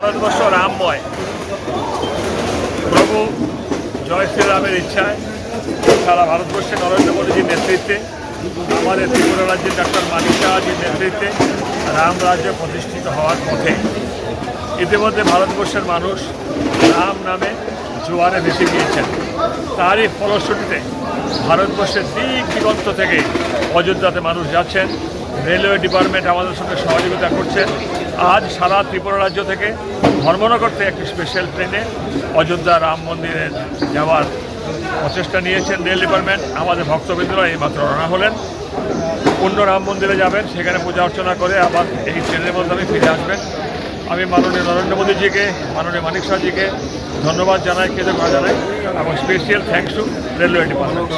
ভারতবর্ষ রামময় প্রভু জয় শ্রীরামের ইচ্ছায় সারা ভারতবর্ষে নরেন্দ্র মোদীজির নেতৃত্বে, আমাদের ত্রিপুরা রাজ্যের ডাক্তার মানিক শাহজির নেতৃত্বে রাম রাজ্য প্রতিষ্ঠিত হওয়ার পথে। ইতিমধ্যে ভারতবর্ষের মানুষ রাম নামে জোয়ারে ভেসে গিয়েছেন। তারই ফলশ্রুতিতে ভারতবর্ষের দিক দিগন্ত থেকে অযোধ্যাতে মানুষ যাচ্ছেন। রেলওয়ে ডিপার্টমেন্ট আমাদের সঙ্গে সহযোগিতা করছেন আজ সারা ত্রিপুরা রাজ্য থেকে ধর্মনগর থেকে একটি স্পেশাল ট্রেনে অযোধ্যা রাম মন্দিরে যাওয়ার প্রচেষ্টা নিয়েছেন রেল ডিপার্টমেন্ট। আমাদের ভক্তবৃন্দরা এইমাত্র রওনা হলেন। পূর্ণ রাম মন্দিরে যাবেন, সেখানে পূজা অর্চনা করে আবার এই ট্রেনের মাধ্যমে ফিরে আসবেন। আমি মাননীয় নরেন্দ্র মোদীজিকে, মাননীয় মানিক শাহজিকে ধন্যবাদ জানাই, কৃতজ্ঞতা জানাই, এবং special thanks to railway department.